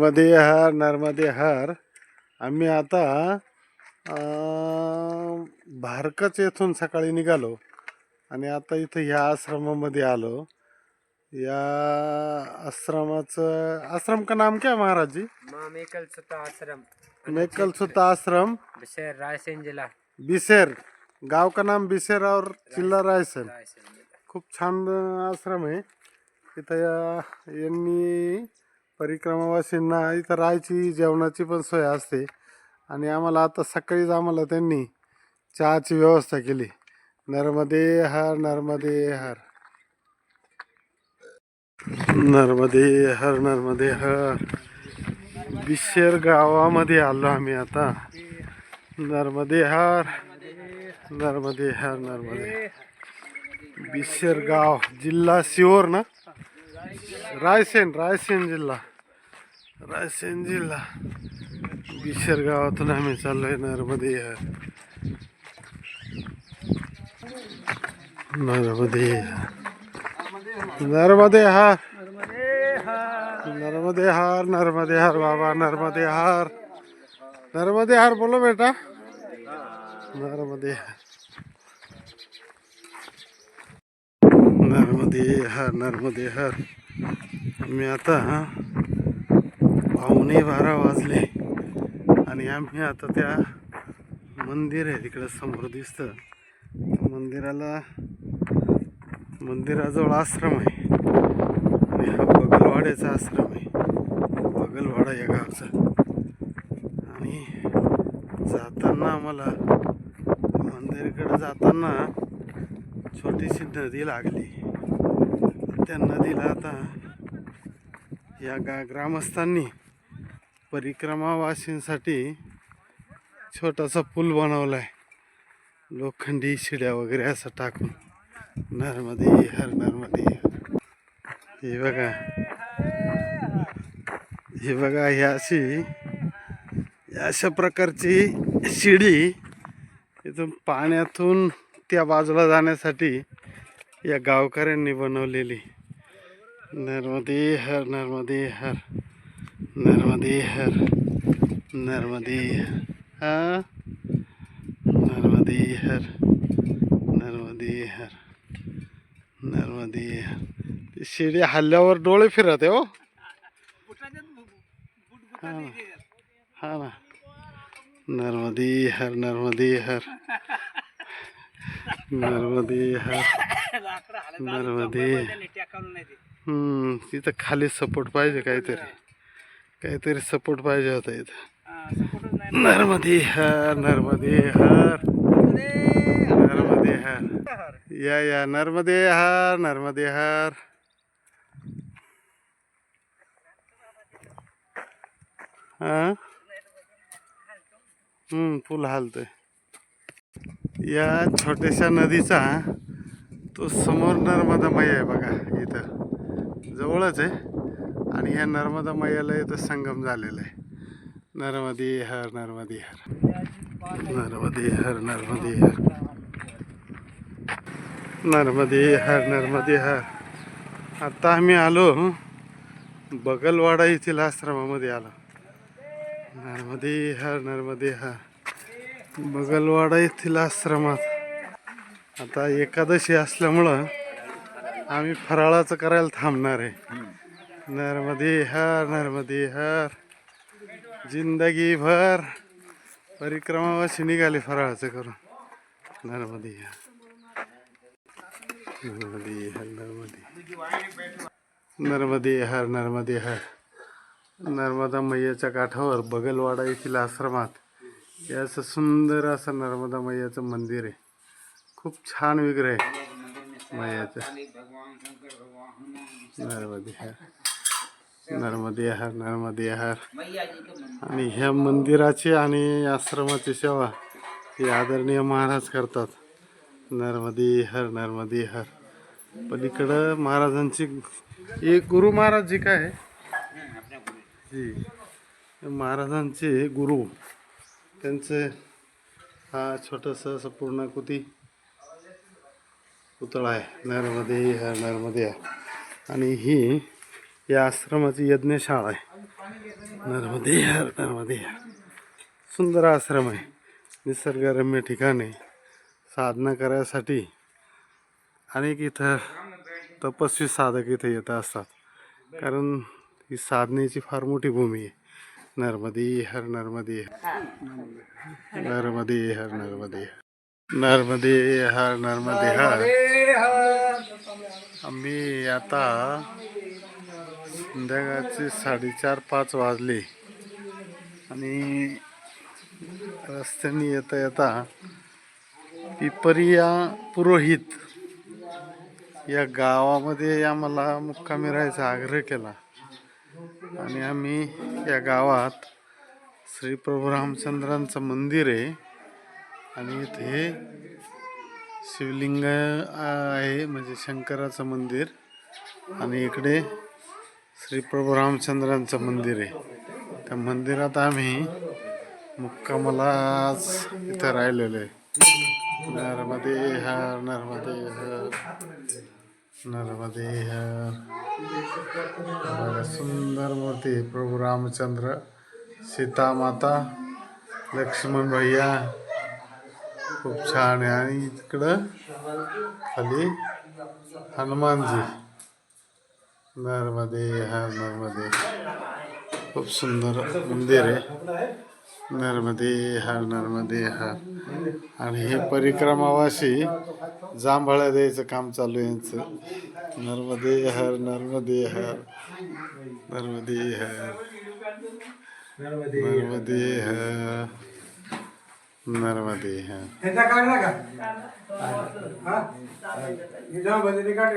नर्मदे हर नर्मदे हर आम्ही आता भारकच येथून सकाळी निघालो आणि आता इथं ह्या आश्रमामध्ये आलो. या आश्रमाचं आश्रम का नाम क्या महाराज जी मेकल सुता आश्रम मेकल सुता आश्रम. शहर रायसेन जिला बिसेर गाव का नाम बिसेर और जिल्हा रायसन? खूप छान आश्रम आहे. इथं या- यांनी परिक्रमावासींना इथं राहायची जेवणाची पण सोय असते. आणि आम्हाला आता सकाळीच आम्हाला त्यांनी चहाची व्यवस्था केली. नर्मदे हर नर्मदे हर. नर्मदे हर नर्मदे हर. बिशेर गावामध्ये आलो आम्ही आता. नर्मदे हर नर्मदे हर नर्मदे बिशेर गाव जिल्हा सिओर ना? रायसेन रायसेन जिल्हा. रायसेन जिल्हा बिशेर गावातून आम्ही चाललोय नर्मदे. नर्मदे. नर्मदे हार. नर्मदे हार नर्मदे हार बाबा नर्मदे हार. नर्मदे हार बोलो बेटा. नर्मदे हार. नर्मदे हर नर्मदे हर. मी आता पावणे बारा वाजले. आणि आम्ही आता त्या मंदिर आहे तिकडं समोर दिसतं. मंदिराला मंदिराजवळ आश्रम आहे. आणि हा बगलवाड्याचा आश्रम आहे. बगलवाडा या गावचा. आणि जाताना आम्हाला मंदिरकडे जाताना छोटीशी नदी लागली. त्या नदीला आता या गा ग्रामस्थांनी परिक्रमावासींसाठी छोटासा पूल बनवला आहे लोखंडी शिड्या वगैरे असं टाकून. नर्मदे हर नर्मदे. हे बघा. हे बघा ही अशी अशा प्रकारची शिडी इथून पाण्यातून त्या बाजूला जाण्यासाठी या गावकऱ्यांनी बनवलेली. नर्मदे हर नर्मदे हर. नर्मदे हर नर्मदे हा? नर्मदे हर नर्मदे हर नर्मदे हर शिडी हल्ल्यावर डोळे फिरत आहे हो. हा ना. हा ना. नर्मदे हर नर्मदे हर नर्मदे हर नर्मदे हम्म तिथं खाली सपोर्ट पाहिजे काहीतरी. काहीतरी सपोर्ट पाहिजे होता इथं. नर्मदे हर नर्मदे हर. नर्मदे हर. या या. नर्मदे हर नर्मदे हर. हा? पूल हालतोय. या छोट्याशा नदीचा तो समोर नर्मदा मैया आहे बघा इथं. जवळच आहे. आणि ह्या नर्मदा मैयाला इथं संगम झालेला आहे. नर्मदी हर नर्मदी हर. नर्मदी हर नर्मदी हर. नर्मदी हर नर्मदी हर. आता आम्ही आलो बगलवाडा येथील आश्रमामध्ये आलो. नर्मदी हर नर्मदी हर. बगलवाडा येथील आश्रमात. आता एकादशी असल्यामुळं आम्ही फराळाचं करायला थांबणार आहे. नर्मदे हर नर्मदे हर. जिंदगी भर परिक्रमावासी निघाले फराळाचं करून. नर्मदे हर. नर्मदे हर नर्मदे नर्मदे हर नर्मदे हर. नर्मदा मैयाच्या काठावर बगलवाडा येथील आश्रमात याचं सुंदर असं नर्मदा मैयाचं मंदिर आहे. खूप छान विग्रह आहे मैयाचं. नर्मदे हर. नर्मदे हर नर्मदे हर आणि ह्या मंदिराची आणि आश्रमाची सेवा हे आदरणीय महाराज करतात. नर्मदे हर नर्मदे हर पलीकडं महाराजांची एक गुरु महाराज जी काय आहे? जी. महाराजांचे गुरु. त्यांचे हा छोटंसं असं पूर्णाकृती पुतळा आहे. नर्मदे हर नर्मदे हर आणि ही या आश्रमाची यज्ञशाळा आहे. नर्मदे हर नर्मदे हर. सुंदर आश्रम आहे. निसर्गरम्य ठिकाणी साधना करायसाठी अनेक इथं तपस्वी साधक इथे येत असतात. कारण ही साधनेची फार मोठी भूमी आहे. नर्मदे हर नर्मदे नर्मदे हर. नर्मदे हर. नर्मदे हर. नर्मदे हर. आम्ही आता संध्याकाळचे साडेचार पाच वाजले. आणि रस्त्याने येता येता पिपरिया पुरोहित या गावामध्ये आम्हाला मुक्कामी राहायचा आग्रह केला. आणि आम्ही या गावात श्री प्रभू रामचंद्रांचं मंदिर आहे. आणि इथे शिवलिंग आहे म्हणजे शंकराचं मंदिर. आणि इकडे श्री प्रभू रामचंद्रांचं मंदिर आहे. त्या मंदिरात आम्ही मुक्कामलाच इथं राहिलेलो आहे. नर्मदे हर नर्मदे हर नर्मदे हर. सुंदर मूर्ती प्रभू रामचंद्र सीता माता लक्ष्मण भैया खूप छान आहे. आणि इकडं खाली हनुमानजी. नर्मदे हर नर्मदे खूप सुंदर मंदिर आहे. नर्मदे हर नर्मदे हर. आणि हे परिक्रमावाशी जांभळा द्यायचं काम चालू आहे यांचं. नर्मदे हर नर्मदे हर. नर्मदे हर. नर्मदे हर. नर्मदे हा. ह्याचा काढला का? हा? जाऊ बंद काढ